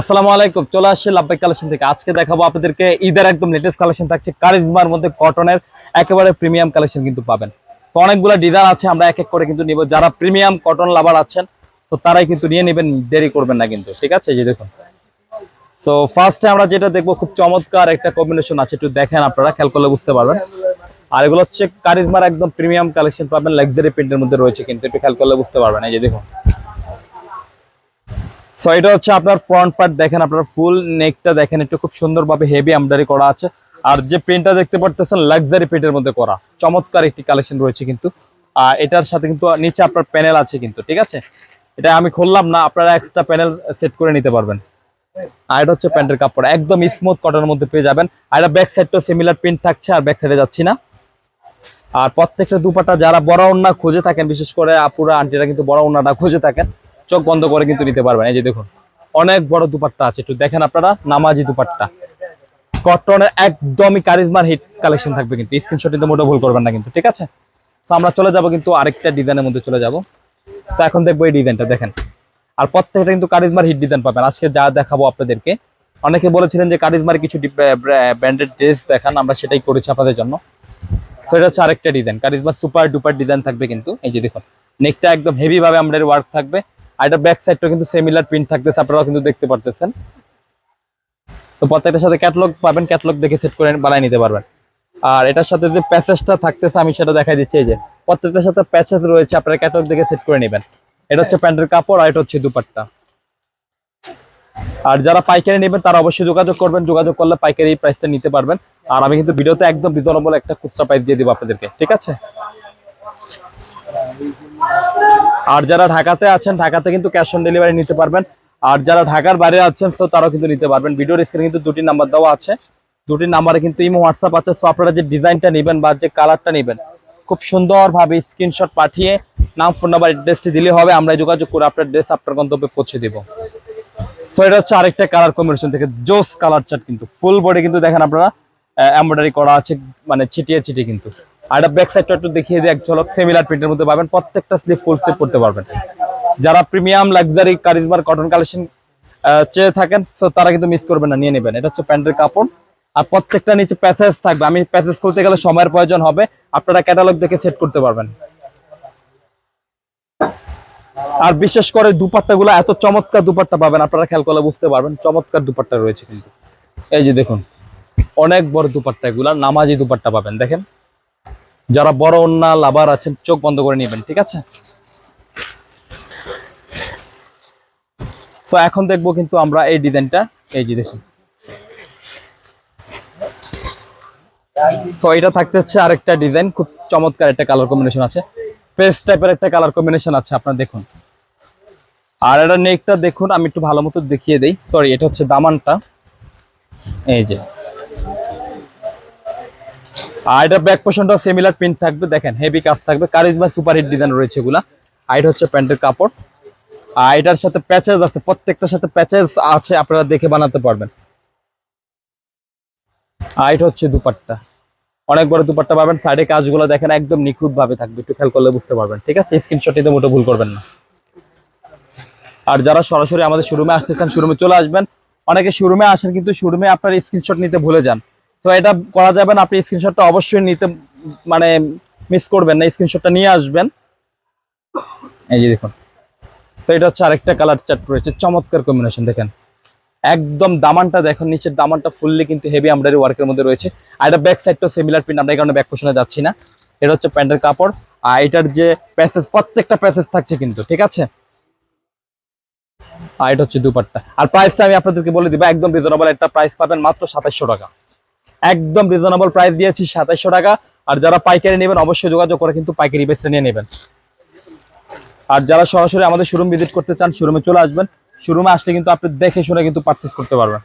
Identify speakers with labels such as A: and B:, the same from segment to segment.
A: আসসালামু আলাইকুম, চলে আসছে লাভবাই কালেকশন থেকে। আজকে দেখাবো আপনাদেরকে ঈদের একদম লেটেস্ট কালেকশন থাকছে কারিজমার মধ্যে কটনের একেবারে প্রিমিয়াম কালেকশন কিন্তু পাবেন। তো অনেকগুলো ডিজাইন আছে, আমরা এক এক করে কিন্তু নিব। যারা প্রিমিয়াম কটন লাভার আছেন, তো তারাই কিন্তু নিয়ে নেবেন, দেরি করবেন না কিন্তু, ঠিক আছে? যে দেখুন। তো ফার্স্টে আমরা যেটা দেখব, খুব চমৎকার একটা কম্বিনেশন আছে, একটু দেখেন আপনারা, খেয়াল করলে বুঝতে পারবেন। আর এগুলো হচ্ছে কারিজমার একদম প্রিমিয়াম কালেকশন পাবেন লাক্সারি প্রিন্টের মধ্যে রয়েছে কিন্তু, একটু খেয়াল করলে বুঝতে পারবেন। এই যে দেখুন। সো এটা হচ্ছে আপনার ফ্রন্ট পার্ট দেখেন আপনার ফুল নেকটা দেখেন, একটু খুব সুন্দরভাবে হেভি এমব্রয়ডারি করা আছে। আর যে প্রিন্টটা দেখতে পারতেছেন লাক্সারি প্রিন্টের মধ্যে করা। চমৎকার একটি কালেকশন রয়েছে কিন্তু। আর এটার সাথে কিন্তু নিচে আপনার প্যানেল আছে কিন্তু, ঠিক আছে? এটা আমি খুললাম না, আপনারা এক্সট্রা প্যানেল সেট করে নিতে পারবেন। আর এটা হচ্ছে প্যান্টের কাপড়, একদম স্মুথ কটনের মধ্যে পেয়ে যাবেন। আর এটা ব্যাক সাইডটাও সিমিলার প্রিন্ট থাকছে, আর ব্যাক সাইডে যাচ্ছি না। আর প্রত্যেকটা দুপাটা যারা বড় ওন্না খুঁজে থাকেন, বিশেষ করে আপুরা, আন্টিরা কিন্তু বড় ওন্নাটা খুঁজে থাকেন। চোখ বন্ধ করে কিন্তু নিতে পারবেন। এই যে দেখুন, অনেক বড় দুপাট্টা আছে। একটু দেখেন আপনারা, নামাজি দুপাট্টা। কটনের একদমই কারিজমার হিট কালেকশন থাকবে কিন্তু। স্ক্রিনশট নিতে মোটেও ভুল করবেন না কিন্তু, ঠিক আছে? তো আমরা চলে যাব কিন্তু আরেকটা ডিজাইনের মধ্যে চলে যাব। তো এখন দেখব এই ডিজাইনটা, দেখেন। আর প্রত্যেকটা কিন্তু কারিজমার হিট ডিজাইন পাবেন। আজকে যা দেখাবো আপনাদেরকে, অনেকে বলেছিলেন যে কারিজমার কিছু ব্র্যান্ডেড ড্রেস দেখান, আমরা সেটাই করেছি আপনাদের জন্য। তো এটা হচ্ছে আরেকটা ডিজাইন। কারিজমার সুপার ডুপার ডিজাইন থাকবে কিন্তু। এই যে দেখুন নেকটা একদম হেভি ভাবে আমাদের ওয়ার্ক থাকবে। আর এটা ব্যাক সাইডটাও কিন্তু সিমিলার প্রিন্ট থাকতেছে, আপনারাও কিন্তু দেখতে পারতেছেন। তো প্রত্যেকটার সাথে ক্যাটলগ পাবেন ক্যাটলগ দেখে সেট করে বানিয়ে নিতে পারবেন। আর এটার সাথে যে প্যাসেজটা থাকতেছে, আমি সেটা দেখাই দিচ্ছি, এই যে প্রত্যেকটার সাথে প্যাসেজ রয়েছে, আপনারা ক্যাটলগ দেখে সেট করে নেবেন। এটা হচ্ছে প্যান্টের কাপড়, আর এটা হচ্ছে দুপাট্টা। আর যারা পাইকারি নেবেন, তারা অবশ্যই যোগাযোগ করবেন। যোগাযোগ করলে পাইকারি প্রাইসটা নিতে পারবেন। আর আমি কিন্তু ভিডিওতে একদম রিজনেবল একটা খুচরা প্রাইস দিয়ে দিব আপনাদেরকে, ঠিক আছে? আর যারা ঢাকাতে আছেন, ঢাকাতে কিন্তু ক্যাশ অন ডেলিভারি নিতে পারবেন। আর যারা ঢাকার বাইরে আছেন তো তারাও কিন্তু নিতে পারবেন। ভিডিওর স্ক্রিনে কিন্তু দুটি নাম্বার দেওয়া আছে। দুটি নাম্বারে কিন্তু ইমো হোয়াটসঅ্যাপ আছে। সো আপনারা যে ডিজাইনটা নেবেন বা যে কালারটা নেবেন, খুব সুন্দরভাবে স্ক্রিনশট পাঠিয়ে নাম ফোন নাম্বার অ্যাড্রেসটি দিলে হবে। আমরা যোগাযোগ করে আপনার ড্রেস আপনার গন্তব্যে পৌঁছে দিব। সো এটা হচ্ছে আরেকটা কালার কম্বিনেশন থেকে জোস কালার চার্ট কিন্তু। ফুল বডি কিন্তু দেখেন আপনারা এমব্রয়ডারি করা আছে মানে ছিটিয়ে ছিটিয়ে কিন্তু। আর ব্যাক সাইডটা একটু দেখিয়ে দিই, এক ঝলক সিমিলার প্রিন্টের মধ্যে পাবেন। প্রত্যেকটা স্লিপ ফুল স্লিপ করতে পারবেন। যারা প্রিমিয়াম লাক্সারি কারিজমার কটন কালেকশন চেয়ে থাকেন তারা কিন্তু মিস করবেন না, নিয়ে নেবেন। এটা হচ্ছে প্যান্টের কাপড়। আর প্রত্যেকটা নিচে প্যাসেজ থাকবে। আমি প্যাসেজ করতে গেলে সময়ের প্রয়োজন হবে। আপনারা ক্যাটালগ দেখে সেট করতে পারবেন। আর বিশেষ করে দুপাট্টা গুলো এত চমৎকার দুপাট্টা পাবেন, আপনারা খেয়াল করলে বুঝতে পারবেন, চমৎকার দুপাট্টা রয়েছে কিন্তু। এই যে দেখুন, অনেক বড় দুপাট্টা এগুলা নামাজি দুপাট্টা পাবেন, দেখেন। যারা বড় অন্যা লাভার আছেন, চোখ বন্ধ করে নেবেন, ঠিক আছে? তো এখন দেখব কিন্তু আমরা এই ডিজাইনটা, এই যে দেখুন। তো এটা থাকতে হচ্ছে আরেকটা ডিজাইন, খুব চমৎকার একটা কালার কম্বিনেশন আছে। পেস্ট টাইপের একটা কালার কম্বিনেশন আছে, আপনারা দেখুন। আর এটা নেকটা দেখুন, আমি একটু ভালো মতো দেখিয়ে দেই। সরি এটা হচ্ছে দামানটা। এই যে। আর এটা ব্যাক পোর্শনটা সিমিলার প্রিন্ট থাকবে, দেখেন হেভি কাজ থাকবে। কারিজমা সুপার হিট ডিজাইন রয়েছে এগুলা। আর এটা হচ্ছে প্যান্টের কাপড়। আর এটার সাথে প্যাচেস আছে, প্রত্যেকটার সাথে প্যাচেস আছে, আপনারা দেখে বানাতে পারবেন। আর এটা হচ্ছে দুপাট্টা। অনেক বড় দুপাট্টা পাবেন সাইডে কাজগুলো দেখেন একদম নিখুঁত ভাবে থাকবে, একটু খেয়াল করলে বুঝতে পারবেন, ঠিক আছে? স্ক্রিনশট নিতে মোটো ভুল করবেন না। আর যারা সরাসরি আমাদের শোরুমে আসতে চান শোরুমে চলে আসবেন। অনেকে শোরুমে আসেন, কিন্তু শোরুমে আপনার স্ক্রিনশট নিতে ভুলে যান। তো এটা করা যাবে না, আপনি স্ক্রিনশটটা অবশ্যই নিতে মানে মিস করবেন না স্ক্রিনশটটা নিয়ে আসবেন। এই যে দেখুন। তো এটা হচ্ছে আরেকটা কালার চার্ট রয়েছে, চমৎকার কম্বিনেশন দেখেন। একদম দামানটা দেখুন, নিচের দামানটা ফুললি কিন্তু হেভি এমব্রয়ডারি ওয়ার্কের মধ্যে রয়েছে। আর এটা ব্যাক সাইডটাও সিমিলার প্রিন্ট আমরা এই কারণে ব্যাক পোশনে যাচ্ছি না। এটা হচ্ছে প্যান্টের কাপড়, আর এটার যে প্যাসেজ প্রত্যেকটা প্যাসেজ থাকছে কিন্তু, ঠিক আছে? আর এটা হচ্ছে দুপাট্টা। আর প্রাইসটা আমি আপনাদেরকে বলে দিব, একদম রিজনেবল একটা প্রাইস পাবেন মাত্র সাতাইশশো টাকা। একদম রিজনেবল প্রাইস দিয়েছি, সাতাইশশো টাকা। আর যারা পাইকারি নেবেন, অবশ্যই যোগাযোগ করে কিন্তু পাইকারি বেচতে নিয়ে নেবেন। আর যারা সরাসরি আমাদের শোরুম ভিজিট করতে চান শোরুমে চলে আসবেন। শোরুমে আসলে কিন্তু আপনি দেখে শুনে কিন্তু পারচেস করতে পারবেন।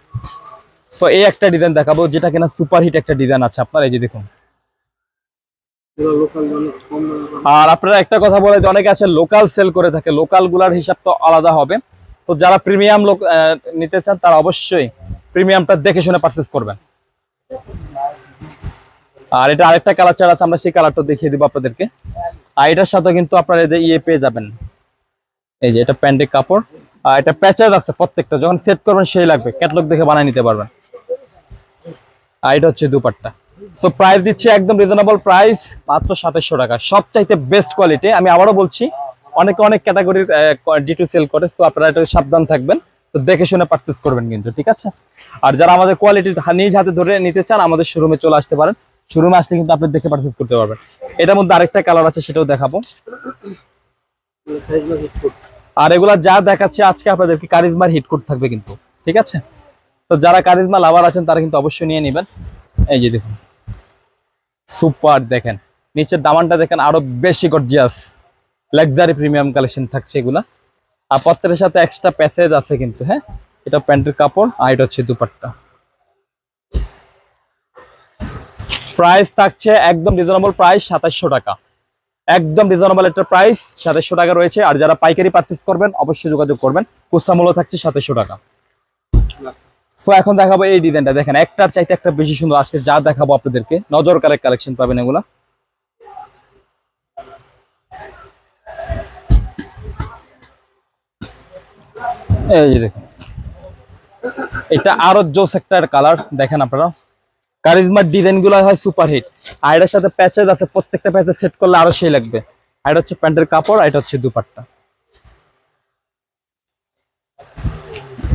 A: তো এই একটা ডিজাইন দেখাবো, যেটা কিনা সুপার হিট একটা ডিজাইন আছে। আপনার এই যে দেখুন। আর আপনারা একটা কথা বলে যে, অনেকে আছে লোকাল সেল করে থাকে। লোকালগুলার হিসাব তো আলাদা হবে। তো যারা প্রিমিয়াম লোক নিতে চান, তারা অবশ্যই প্রিমিয়ামটা দেখে শুনে পারচেস করবেন। আর এটা আরেকটা কালার চার আছে, আমরা সেই কালারটা দেখিয়ে দিব আপনাদেরকে। আর এটার সাথে কিন্তু আপনারা ইয়ে পেয়ে যাবেন। এই যে এটা প্যান্টের কাপড়। আর এটা প্যাচেজ আছে প্রত্যেকটা, যখন সেট করবেন সেই লাগবে ক্যাটলগ দেখে বানিয়ে নিতে পারবেন। আর এটা হচ্ছে দুপাট্টা। তো প্রাইস দিচ্ছি একদম রিজনেবল প্রাইস মাত্র সাতাশশো টাকা। সবচাইতে বেস্ট কোয়ালিটি আমি আবারও বলছি, অনেকে অনেক ক্যাটাগরির ডি টু সেল করে তো আপনারা একটু সাবধান থাকবেন। তো দেখে শুনে পারচেস করবেন কিন্তু, ঠিক আছে? আর যারা আমাদের কোয়ালিটি নিজ হাতে ধরে নিতে চান, আমাদের শোরুমে চলে আসতে পারেন। শোরুমে আসলে কিন্তু আপনি দেখে পারচেস করতে পারবেন। এটার মধ্যে আরেকটা কালার আছে, সেটাও দেখাবো। আর এগুলা যা দেখাচ্ছে, আজকে আপনাদেরকে কারিজমার হিট কোড থাকবে কিন্তু, ঠিক আছে? তো যারা কারিজমা লাভার আছেন, তারা কিন্তু অবশ্যই নিয়ে নেবেন। এই যে দেখুন সুপার দেখেন। নিচের দামানটা দেখেন, আরও বেশি গর্জিয়াস লাক্সারি প্রিমিয়াম কালেকশন থাকছে এগুলা। আর পত্রের সাথে এক্সট্রা প্যাসেজ আছে কিন্তু হ্যাঁ? এটা প্যান্টের কাপড়, আর এটা হচ্ছে দুপাট্টা। প্রাইস থাকছে একদম রিজনেবল প্রাইস সাতাশশো টাকা। একদম রিজনেবল একটা প্রাইস সাতাশশো টাকা রয়েছে। আর যারা পাইকারি পারচেস করবেন, অবশ্যই যোগাযোগ করবেন। খুচরা মূল্য থাকছে সাতাশশো টাকা। সো এখন দেখাবো এই ডিজাইনটা দেখেন, একটার চাইতে একটা বেশি সুন্দর। আজকে যা দেখাবো আপনাদেরকে, নজর কারেক কালেকশন পাবেন এগুলা। এই যে দেখুন, এটা আরও জোস একটা কালার দেখেন আপনারা। কারিজমার ডিজাইনগুলো হয় সুপার হিট আর এটার সাথে প্যাচেজ আছে, প্রত্যেকটা প্যাচেজ সেট করলে আরও সেই লাগবে। আর এটা হচ্ছে প্যান্টের কাপড়, আর এটা হচ্ছে দুপাট্টা।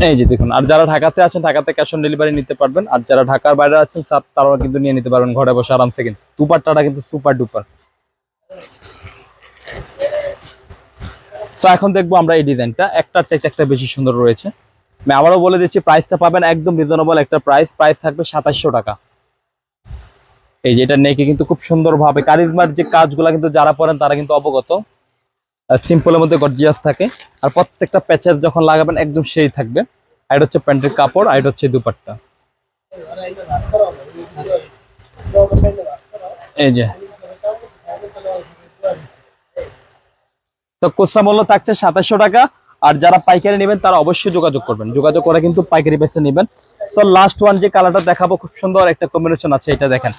A: এই যে দেখুন, আর যারা ঢাকাতে আছেন, ঢাকাতে ক্যাশ অন ডেলিভারি নিতে পারবেন। আর যারা ঢাকার বাইরে আছেন তার- কিন্তু নিয়ে নিতে পারবেন ঘরে বসে আরামসে কিন্তু। দুপাট্টাটা কিন্তু সুপার ডুপার এখন দেখব আমরা এই ডিজাইনটা একটার চাইতে একটা বেশি সুন্দর রয়েছে। আমি আবারও বলে দিচ্ছি প্রাইসটা পাবেন একদম রিজনেবল একটা প্রাইস প্রাইস থাকবে সাতাশশো টাকা। এই যে এটা নেকে কিন্তু খুব সুন্দরভাবে কারিজমার যে কাজগুলো কিন্তু যারা পড়েন তারা কিন্তু অবগত। সিম্পলের মধ্যে গর্জিয়াস থাকে। আর প্রত্যেকটা প্যাচের যখন লাগাবেন একদম সেই থাকবে। আর হচ্ছে প্যান্টের কাপড়, আর হচ্ছে দুপাট্টা। এই যে। তো কোস্তা মূল্য থাকছে সাতাশশো টাকা। আর যারা পাইকারি নেবেন তারা অবশ্যই যোগাযোগ করবেন। যোগাযোগ করে কিন্তু পাইকারি বেছে নেবেন। সো লাস্ট ওয়ান যে কালারটা দেখাবো, খুব সুন্দর একটা কম্বিনেশন আছে, এটা দেখেন।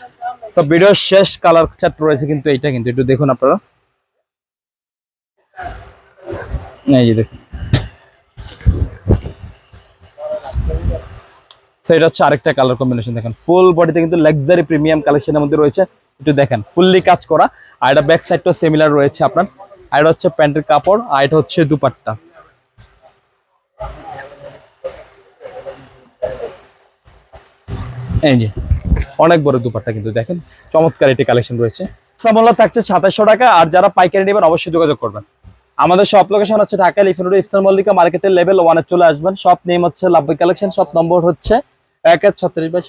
A: সো ভিডিওর শেষ কালার চার্ট রয়েছে কিন্তু এইটা কিন্তু একটু দেখুন আপনারা। এই যে দেখুন। এটা হচ্ছে আরেকটা কালার কম্বিনেশন দেখেন। ফুল বডিতে কিন্তু লাক্সারি প্রিমিয়াম কালেকশনের মধ্যে রয়েছে। একটু দেখেন ফুললি কাজ করা। আর এটা ব্যাক সাইডটাও সিমিলার রয়েছে আপনার। আর এটা হচ্ছে প্যান্টের কাপড়, আর এটা হচ্ছে দুপাট্টা। এই যে। অনেক বড় দুপাট্টা কিন্তু দেখেন। চমৎকার একটি কালেকশন রয়েছে। সামলা থাকছে সাতাশশো টাকা, আর যারা পাইকারি নেবেন অবশ্যই যোগাযোগ করবেন। আমাদের সব লোকেশন হচ্ছে ঢাকা লিফিনুর ইসলাম মল্লিকা মার্কেটের লেভেল ওয়ানে চলে আসবেন। সব নেম হচ্ছে লাভ কালেকশন সব নম্বর হচ্ছে এক এক ছত্রিশ বাই